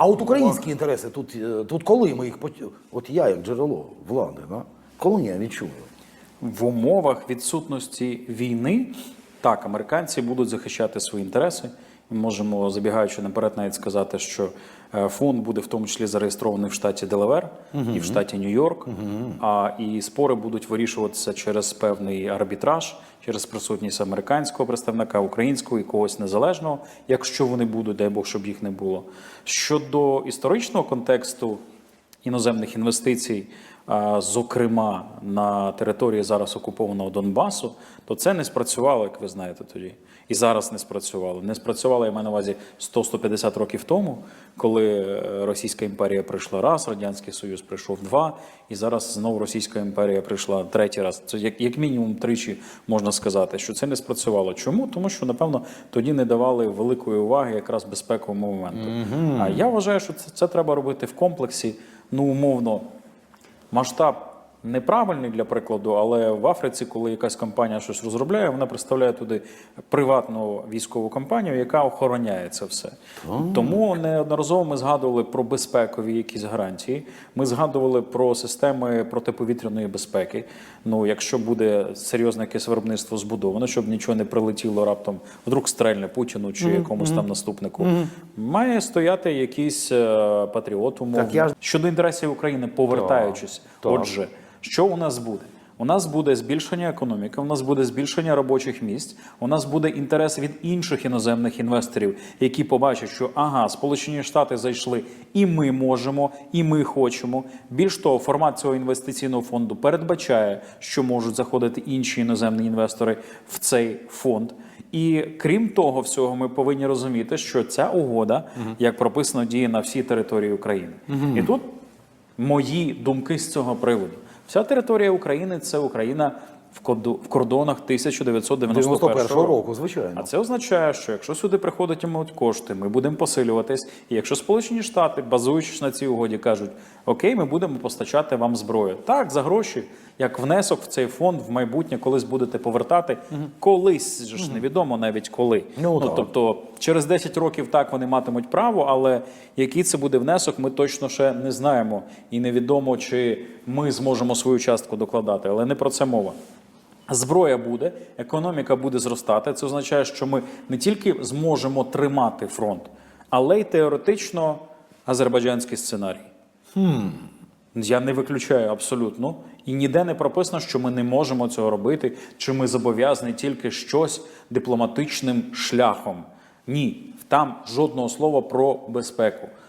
А от українські інтереси тут, е, тут коли ми їх От я, як джерело влади, да? коли я відчую. В умовах відсутності війни так, американці будуть захищати свої інтереси. Можемо, забігаючи наперед, навіть сказати, що е, фонд буде в тому числі зареєстрований в штаті Делавер і в штаті Нью-Йорк. А і спори будуть вирішуватися через певний арбітраж, через присутність американського представника, українського і когось незалежного, якщо вони будуть, дай Бог, щоб їх не було. Щодо історичного контексту іноземних інвестицій, зокрема на території зараз окупованого Донбасу, то це не спрацювало, як ви знаєте тоді. І зараз не спрацювало. Не спрацювало, я маю на увазі 100-150 років тому, коли е, Російська імперія прийшла раз, Радянський Союз прийшов два, і зараз знову Російська імперія прийшла третій раз. Це як, як мінімум тричі можна сказати, що це не спрацювало. Чому? Тому що, напевно, тоді не давали великої уваги якраз безпековому моменту. А я вважаю, що це, це треба робити в комплексі. Ну, умовно, масштаб неправильний для прикладу, але в Африці, коли якась компанія щось розробляє, вона представляє туди приватну військову компанію, яка охороняє це все. Тому неодноразово ми згадували про безпекові якісь гарантії. Ми згадували про системи протиповітряної безпеки. Ну, якщо буде серйозне якесь виробництво збудовано, щоб нічого не прилетіло раптом, вдруг стрельне Путіну чи якомусь там наступнику, має стояти якийсь е, патріот умовно. Так я Щодо інтересів України, повертаючись, Так. отже, що у нас буде? У нас буде збільшення економіки, у нас буде збільшення робочих місць, у нас буде інтерес від інших іноземних інвесторів, які побачать, що ага, Сполучені Штати зайшли, і ми можемо, і ми хочемо. Більш того, формат цього інвестиційного фонду передбачає, що можуть заходити інші іноземні інвестори в цей фонд. І крім того, всього, ми повинні розуміти, що ця угода, як прописано, діє на всій території України. І тут мої думки з цього приводу. Вся територія України це Україна в кордонах 1991 91-го року, звичайно. А це означає, що якщо сюди приходитимуть кошти, ми будемо посилюватись. І якщо Сполучені Штати, базуючись на цій угоді, кажуть: Окей, ми будемо постачати вам зброю. Так, за гроші, як внесок в цей фонд в майбутнє, колись будете повертати. Колись же ж невідомо навіть коли. Ну, так. тобто через 10 років так вони матимуть право, але який це буде внесок, ми точно ще не знаємо. І невідомо, чи ми зможемо свою частку докладати. Але не про це мова. Зброя буде, економіка буде зростати. Це означає, що ми не тільки зможемо тримати фронт, але й теоретично азербайджанський сценарій. Я не виключаю абсолютно. І ніде не прописано, що ми не можемо цього робити, чи ми зобов'язані тільки щось дипломатичним шляхом. Ні, там жодного слова про безпеку.